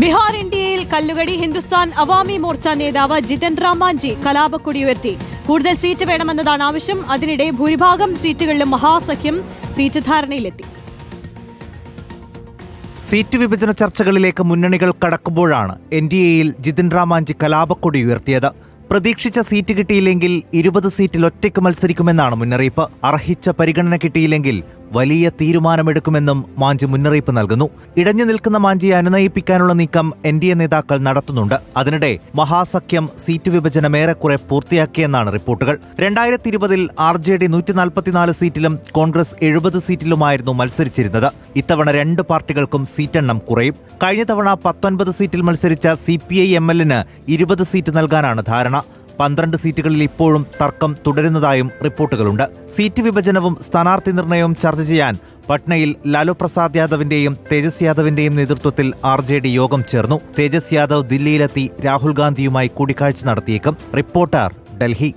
ബീഹാർ ഇന്ത്യയിൽ കല്ലുകടി ഹിന്ദുസ്ഥാൻ അവാമി മോർച്ച നേതാവ് ജിതൻ റാം മാഞ്ചി കലാപക്കൊടി ഉയർത്തി. കൂടുതൽ സീറ്റ് വേണമെന്നതാണ് ആവശ്യം. അതിനിടെ ഭൂരിഭാഗം സീറ്റുകളിലും മഹാസഖ്യം സീറ്റ് ധാരണയിലെത്തി. സീറ്റ് വിഭജന ചർച്ചകളിലേക്ക് മുന്നണികൾ കടക്കുമ്പോഴാണ് എൻ ഡി എയിൽ ജിതിൻ റാമാഞ്ചി കലാപക്കൊടി ഉയർത്തിയത്. പ്രതീക്ഷിച്ച സീറ്റ് കിട്ടിയില്ലെങ്കിൽ ഇരുപത് സീറ്റിൽ ഒറ്റയ്ക്ക് മത്സരിക്കുമെന്നാണ് മുന്നറിയിപ്പ്. അർഹിച്ച പരിഗണന കിട്ടിയില്ലെങ്കിൽ വലിയ തീരുമാനമെടുക്കുമെന്നും മാഞ്ചി മുന്നറിയിപ്പ് നൽകുന്നു. ഇടഞ്ഞു നിൽക്കുന്ന മാഞ്ചിയെ അനുനയിപ്പിക്കാനുള്ള നീക്കം എൻ ഡി എ നേതാക്കൾ നടത്തുന്നുണ്ട്. അതിനിടെ മഹാസഖ്യം സീറ്റ് വിഭജനം ഏറെക്കുറെ പൂർത്തിയാക്കിയെന്നാണ് റിപ്പോർട്ടുകൾ. രണ്ടായിരത്തി ഇരുപതിൽ ആർ ജെ ഡി നൂറ്റി നാൽപ്പത്തിനാല് സീറ്റിലും കോൺഗ്രസ് എഴുപത് സീറ്റിലുമായിരുന്നു മത്സരിച്ചിരുന്നത്. ഇത്തവണ രണ്ട് പാർട്ടികൾക്കും സീറ്റെണ്ണം കുറയും. കഴിഞ്ഞ തവണ പത്തൊൻപത് സീറ്റിൽ മത്സരിച്ച സി പി ഐ എം എല്ലിന് ഇരുപത് സീറ്റ് നൽകാനാണ് ധാരണ. പന്ത്രണ്ട് സീറ്റുകളിൽ ഇപ്പോഴും തർക്കം തുടരുന്നതായും റിപ്പോർട്ടുകളുണ്ട്. സീറ്റ് വിഭജനവും സ്ഥാനാർത്ഥി നിർണയവും ചർച്ച ചെയ്യാൻ പട്നയിൽ ലാലു പ്രസാദ് യാദവിന്റെയും തേജസ് യാദവിന്റെയും നേതൃത്വത്തിൽ ആർ ജെ ഡി യോഗം ചേർന്നു. തേജസ് യാദവ് ദില്ലിയിലെത്തി രാഹുൽ ഗാന്ധിയുമായി കൂടിക്കാഴ്ച നടത്തിയേക്കും. റിപ്പോർട്ടർ ഡൽഹി.